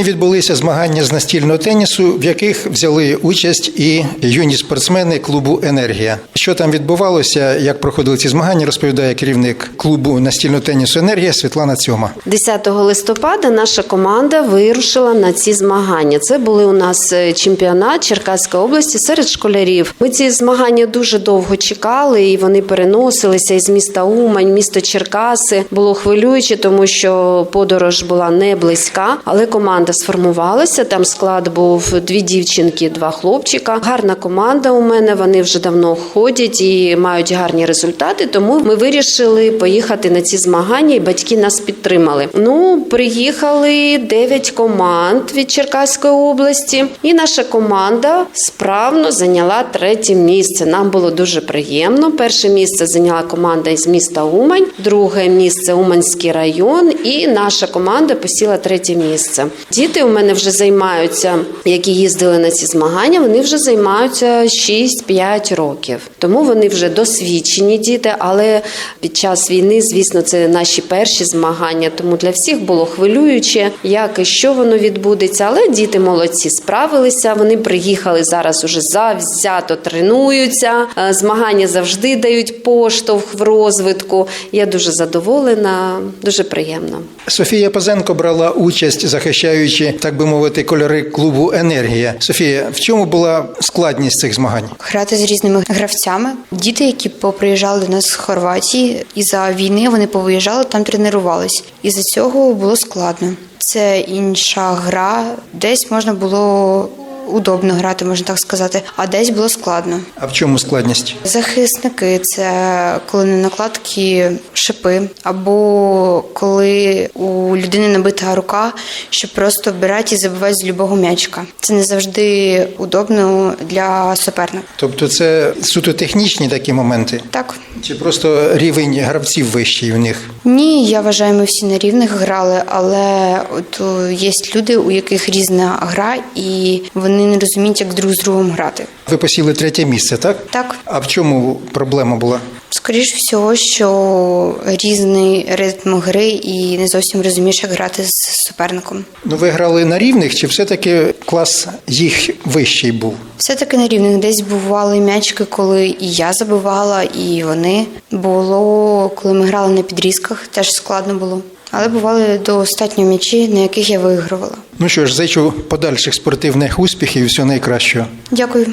Умані відбулися змагання з настільного тенісу, в яких взяли участь і юні спортсмени клубу Енергія. Що там відбувалося, як проходили ці змагання, розповідає керівник клубу настільного тенісу Енергія Світлана Цьома. 10 листопада наша команда вирушила на ці змагання. Це були у нас е, чемпіонат Черкаської області серед школярів. Ми ці змагання дуже довго чекали, і вони переносилися із міста Умань, місто Черкаси. Було хвилююче, тому що подорож була не близька, але команда сформувалася. Там склад був дві дівчинки, два хлопчика. Гарна команда у мене. Вони вже давно ходять і мають гарні результати. Тому ми вирішили поїхати на ці змагання, і батьки нас підтримали. Ну, приїхали 9 команд від Черкаської області, і наша команда справно зайняла третє місце. Нам було дуже приємно. Перше місце зайняла команда із міста Умань, друге місце Уманський район, і наша команда посіла третє місце. Діти у мене вже займаються, які їздили на ці змагання. Вони вже займаються 6-5 років. Тому вони вже досвідчені діти. Але під час війни, звісно, це наші перші змагання. Тому для всіх було хвилююче, як і що воно відбудеться. Але діти молодці справилися. Вони приїхали зараз уже завзято тренуються. Е, Змагання завжди дають поштовх в розвитку. Я дуже задоволена, дуже приємно. Софія Пазенко брала участь, захищаючи, так би мовити, кольори клубу Енергія. Софія, в чому була складність цих змагань? грати з різними гравцями. Діти, які поприїжджали до нас з Хорватії, і за війни вони повиїжджали там тренувались. І за цього було складно. Це інша гра, десь можна було удобно грати, можна так сказати, а десь було складно. А в чому складність? Захисники це коли на накладки шипи, або коли у людини набита рука, щоб просто вбирати і забивати з любого м'ячика. Це не завжди удобно для суперника. Тобто, це суто технічні такі моменти, Так. чи просто рівень гравців вищий у них? Ні, я вважаю, ми всі на рівних грали, але от є люди, у яких різна гра, і вони не розуміють, як друг з другом грати. Ви посіли третє місце, так? Так, А в чому проблема була? скоріш всього, що різний ритм гри і не зовсім розумієш, як грати з суперником. Ну, ви грали на рівних, чи все-таки клас їх вищий був? Все-таки на рівних десь бували м'ячки, коли і я забивала, і вони. Було, коли ми грали на підрізках, теж складно було. Але бували достатньо м'ячі, на яких я вигравала. Ну що ж, зичу подальших спортивних успіхів і всього найкращого. Дякую.